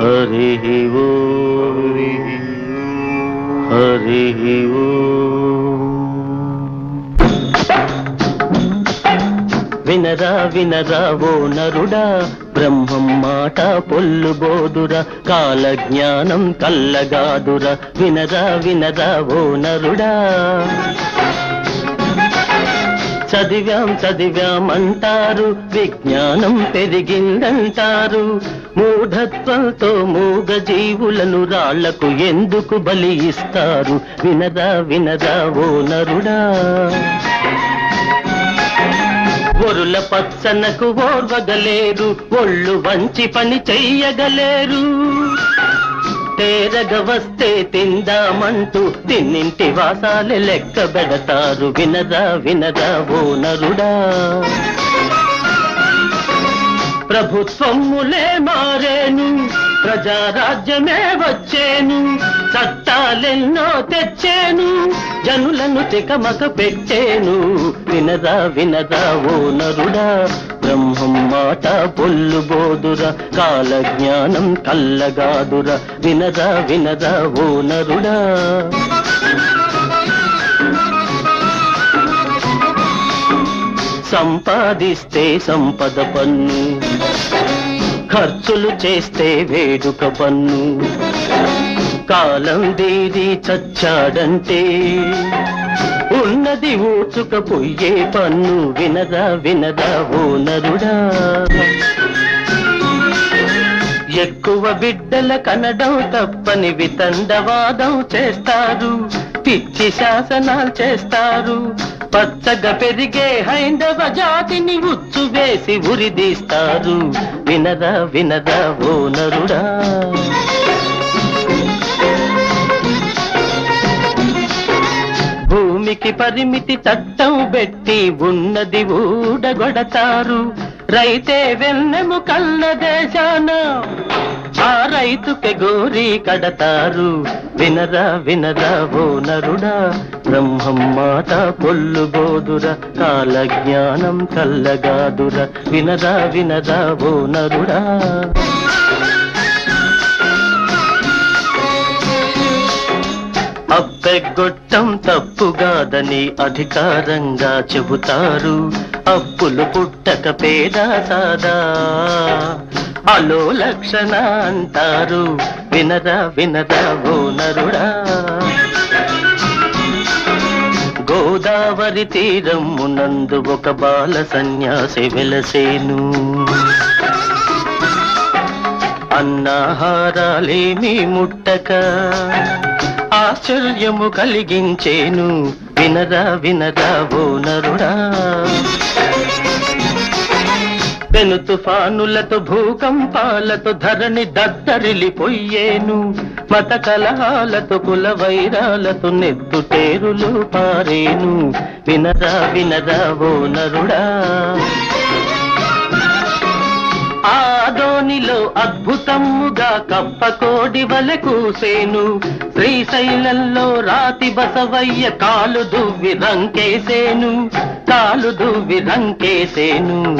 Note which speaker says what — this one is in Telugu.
Speaker 1: हरिः वो వినరా వినరా ఓ నరుడా బ్రహ్మం మాట పొల్లుబోదురా కాల జ్ఞానం కల్లగాదురా వినరా వినరా ఓ నరుడా. చదివాం చదివాం అంటారు విజ్ఞానం పెరిగిందంటారు. మూఢత్వంతో మూగ జీవులను రాళ్ళకు ఎందుకు బలి ఇస్తారు? వినరా వినరా ఓ నరుడా. ఒరుల పచ్చనకు ఓర్వగలేరు. ఒళ్ళు వంచి పని చెయ్యగలేరు. తేరగ వస్తే తిందామంటూ తిన్నింటి వాసాలే లెక్క పెడతారు. వినరా వినరా ఓ నరుడా. ప్రభుత్వములే మారేను ప్రజారాజ్యమే వచ్చేను చట్టాలెన్నో తెచ్చేను జనులను తికమక పెట్టేను. వినదా వినదా ఓ నరుడా. బ్రహ్మం మాట పొల్లు బోదుర కాల జ్ఞానం కల్లగాదురా వినద వినద ఓ నరుడా. సంపాదిస్తే సంపద పన్ను ఖర్చులు చేస్తే వేడుక పన్ను. కాలం దేది చచ్చాడంటే ఉన్నది ఊచుకపోయే పన్ను వినదా వినదా ఓ నరుడా. ఎక్కువ బిడ్డల కనడం తప్పని వితండవాదం చేస్తారు. పిచ్చి శాసనాలు చేస్తారు. పచ్చగా పెరిగే హైందవ జాతిని ఉచ్చు వేసి ఉరిదీస్తారు. వినదా వినదా ఓ నరుడా. భూమికి పరిమితి చట్టం పెట్టి ఉన్నది ఊడగొడతారు. రైతే వెన్నెము కళ్ళ దేశాన ఆ రైతుకి గోరి కడతారు. వినరా వినరా ఓ నరుడా బ్రహ్మం మాట పొల్లు బోదుర కాల జ్ఞానం కల్లగాదుర. వినరా వినరా ఓ నరుడా. అప్పెగొట్టం తప్పుగాదని అధికారంగా చెబుతారు. అప్పులు పుట్టక పేద సాదా. అలో లక్షణ అంటారు. వినరా వినరా గోనరుడా గోదావరి తీరం మునందు ఒక బాల సన్యాసి వెలసేను. అన్నాహారాలేమీ ముట్టక ఆశ్చర్యము కలిగించేను. వినరా వినరా ఓ నరుడా. పెను తుఫానులతో భూకంపాలతో ధరణి దద్దరిలిపోయేను మత కలహాలతో కుల వైరాలతో నెత్తుటేరులు పారేను. వినరా వినరా ఓ నరుడా. ఆదోనిలో అద్భుతముగా కప్పకోడి వల కూసేను. శ్రీశైలంలో రాతి బసవయ్య కాలు దువ్వి రంకేసేను. కాలు దువ్వి రంకేసేను.